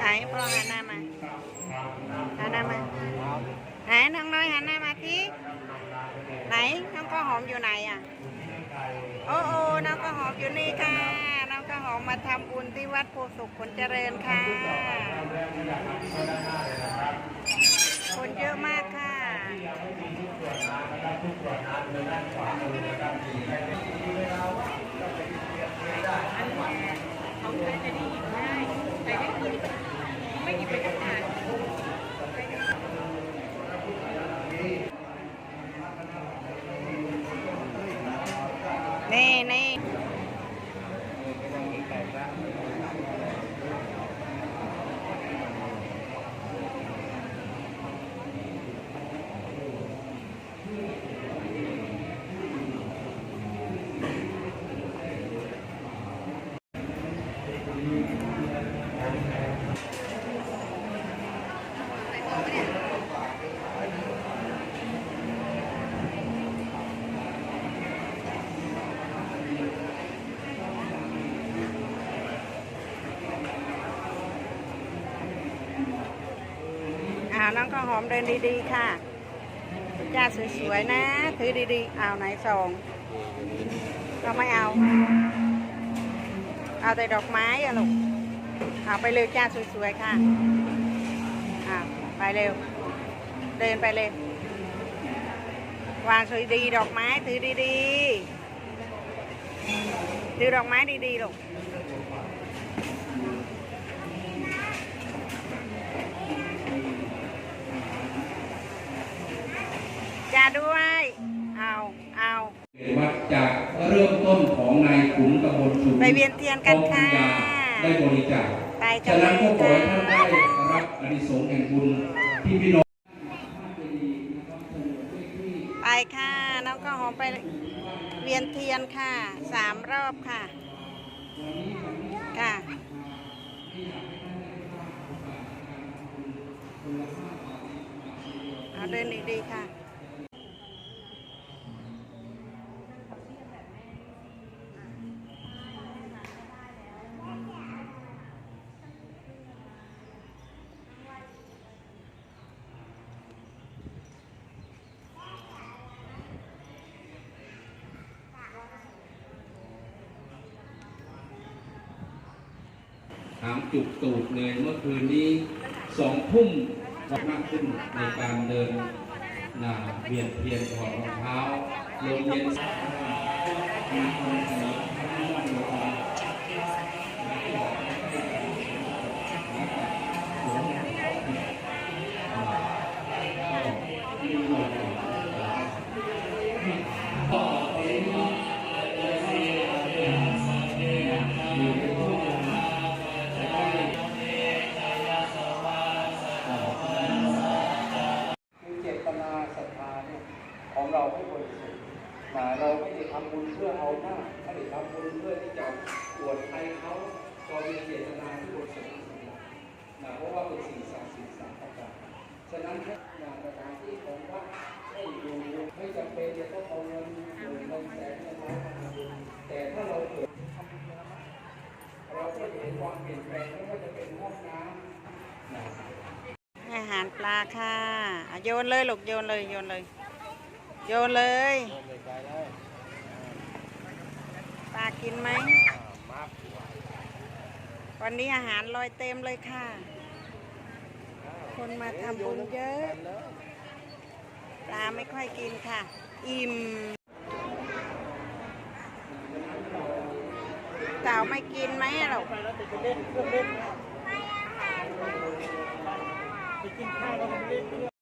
ไหนพ่อหันหน้ามาหันหน้ามาไหนน้องน้อยหันหน้ามาที่ไหนน้องข้าวหอมอยู่ไหนอะโอ้โอ้น้องข้าวหอมอยู่นี่ค่ะน้องข้าวหอมมาทำบุญที่วัดโพสุขผลเจริญค่ะคนเยอะมากค่ะ เขาใช้จะได้หยิบได้แต่ไม่คือไม่หยิบไปทำงานนี่อ่า น้องข้าวหอมเดินดีๆค่ะจ้าสวยๆนะ ถือดีๆ เอาไหนสองก็ไม่เอา เอาแต่ดอกไม้อะลูกเอาไปเร็วจ้าสวยๆค่ะอาไปเร็ว เดินไปเลยวางสวยดีดอกไม้ถือดีๆ ถือดอกไม้ดีๆลูก จ้าด้วยเอาเอาวัดจากเริ่มต้นของนายขุนกบลสุไปเวียนเทียนกันค่ะทองยาได้บริจาคไปกันฉะนั้นก็ขอให้เลยท่านค่ะได้รับอานิสงส์แห่งบุญที่พี่น้องไปค่ะน้องก็หอมไปเวียนเทียนค่ะสามรอบค่ะค่ะเอาเดินดีๆค่ะ ถามจุกตูดเลยเมื่อคืนนี้สองทุ่มมากขึ้นในการเดินนาเวียนเทียนถอดรองเท้าลงเย็นคือ เราไม่ได้ทำบุญเพื่อเอาหน้าไม่ได้ทำบุญเพื่อที่จะอวดใครเขาก็มีเจตนาที่บริสุทธิ์นะเพราะว่าเป็นสิ่งศักดิ์สิทธิ์สามประการฉะนั้นให้นะสถานที่ของวัดให้อยู่ไม่จำเป็นจะต้องเอาเงินหมื่นเงินแสนเงินล้านมาทำบุญแต่ถ้าเราเกิดทำบุญเราก็จะเห็นความเปลี่ยนแปลงไม่ว่าจะเป็นห้องน้ำอาหารปลาค่ะโยนเลยหลกโยนเลยโยนเลย โยนเลยปลากินไหมวันนี้อาหารลอยเต็มเลยค่ะ คนมาทำบุญเยอะ ปลาไม่ค่อยกินค่ะ อิ่มเต่าไม่กินไหมอะลูกไปกินข้าวแล้วผมเล่น